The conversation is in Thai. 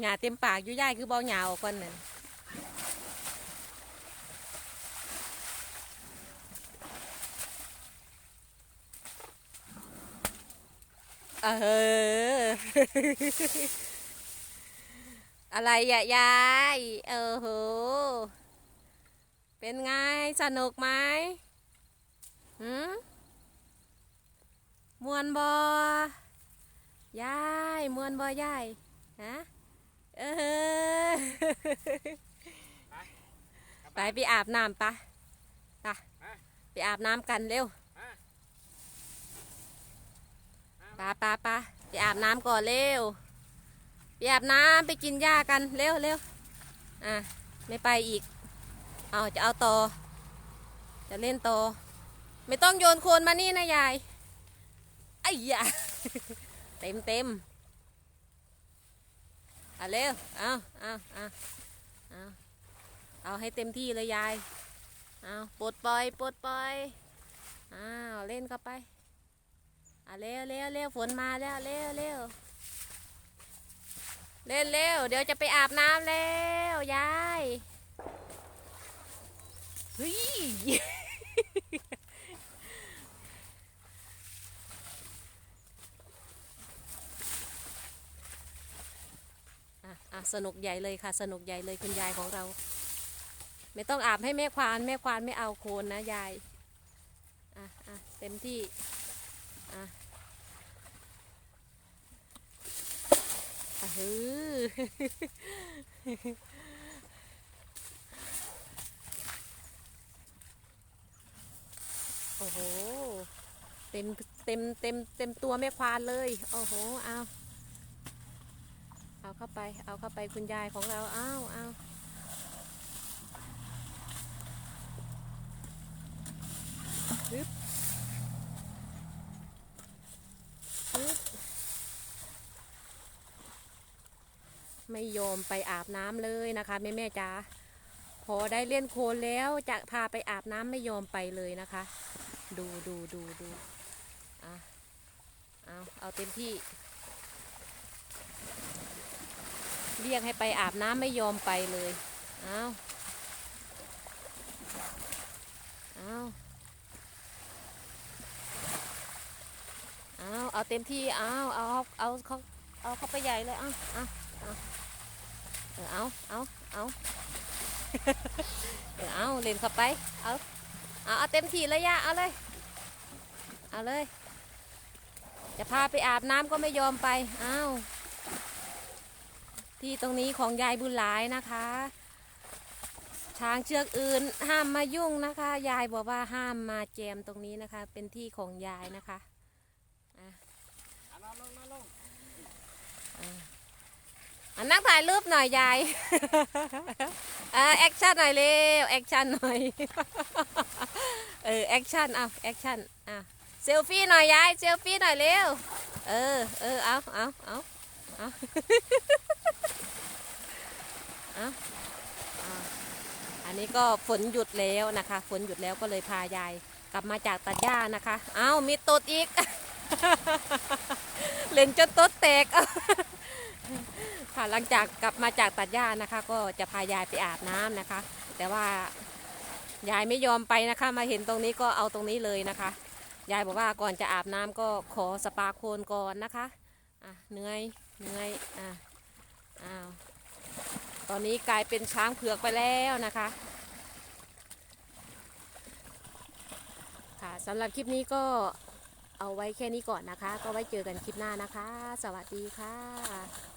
หยาเต็มปากยุ่ย่ายคือบ่หยาออกก่อนนั่นเออ อะไรยายายเออโหเป็นไงสนุกไหมหืม มวนบอยายมวนบอยายฮะเออไปไปอาบน้ำปะไปไปอาบน้ำกันเร็วปะปะปะไปอาบน้ำก่อนเร็วไปอาบน้ำไปกินหญ้ากันเร็วเร็วอะไม่ไปอีก เอาจะเอาต่อจะเล่นต่อไม่ต้องโยนโคลนมานี่นะยาย ไอ้ยาเต็มเต็มเอาเร็วเอาเอาเอาเอาเอาให้เต็มที่เลยยาย เอาปลดปล่อยปลดปล่อยอ้าวเล่นเข้าไปเอาเร็วเร็วเร็วฝนมาแล้วเร็วเร็วเล่นเร็วเดี๋ยวจะไปอาบน้ำแล้วยายเฮ้ย อะอะ สนุกใหญ่เลยค่ะ สนุกใหญ่เลยคุณยายของเรา ไม่ต้องอาบให้แม่ควาน แม่ควานไม่เอาโคนนะยายอะอะเต็มที่อะอะฮือโอ้โห เต็ม เต็ม เต็ม เต็มตัวแม่ควานเลย โอ้โห เอา เอาเข้าไป เอาเข้าไปคุณยายของเรา อ้าวอ้าวฮึบฮึบไม่ยอมไปอาบน้ำเลยนะคะ แม่แม่จ๋า พอได้เล่นโคลนแล้วจะพาไปอาบน้ำไม่ยอมไปเลยนะคะ ดูดูดูดูอะเอาเอาเต็มที่ เรียกให้ไปอาบน้ำไม่ยอมไปเลย เอาเอาเอาเอาเต็มที่ เอาเอาเอาเขาเอาเขาไปใหญ่เลย เอาเอาเอาเอาเอาเอาเออเอาเล่นเข้าไป เอาเอาเอาเต็มที่เลยย่าเอาเลย เอาเลย จะพาไปอาบน้ำก็ไม่ยอมไป เอา ที่ตรงนี้ของยายบุญหลายนะคะ ช้างเชือกอื่นห้ามมายุ่งนะคะ ยายบอกว่าห้ามมาแจมตรงนี้นะคะ เป็นที่ของยายนะคะอะนอนลงนอนลงอันนั่งถ่ายรูปหน่อยยายอ่าแอคชั่นหน่อยเร็วแอคชั่นหน่อย เออแอคชั่นเอาแอคชั่นอะเซลฟี่หน่อยยายเซลฟี่หน่อยเร็ว เออเออเอาเอาเอาเอา อันนี้ก็ฝนหยุดแล้วนะคะ ฝนหยุดแล้วก็เลยพายายกลับมาจากตัดหญ้านะคะเอามีตดอีก เล่นจนตดแตกค่ะหลังจากกลับมาจากตัดหญ้านะคะ ก็จะพายายไปอาบน้ำนะคะ แต่ว่ายายไม่ยอมไปนะคะ มาเห็นตรงนี้ก็เอาตรงนี้เลยนะคะ ยายบอกว่าก่อนจะอาบน้ำก็ขอสปาโคนก่อนนะคะอะเหนื่อยเหนื่อยอะอ้าว ตอนนี้กลายเป็นช้างเผือกไปแล้วนะคะ ค่ะสำหรับคลิปนี้ก็เอาไว้แค่นี้ก่อนนะคะ ก็ไว้เจอกันคลิปหน้านะคะ สวัสดีค่ะ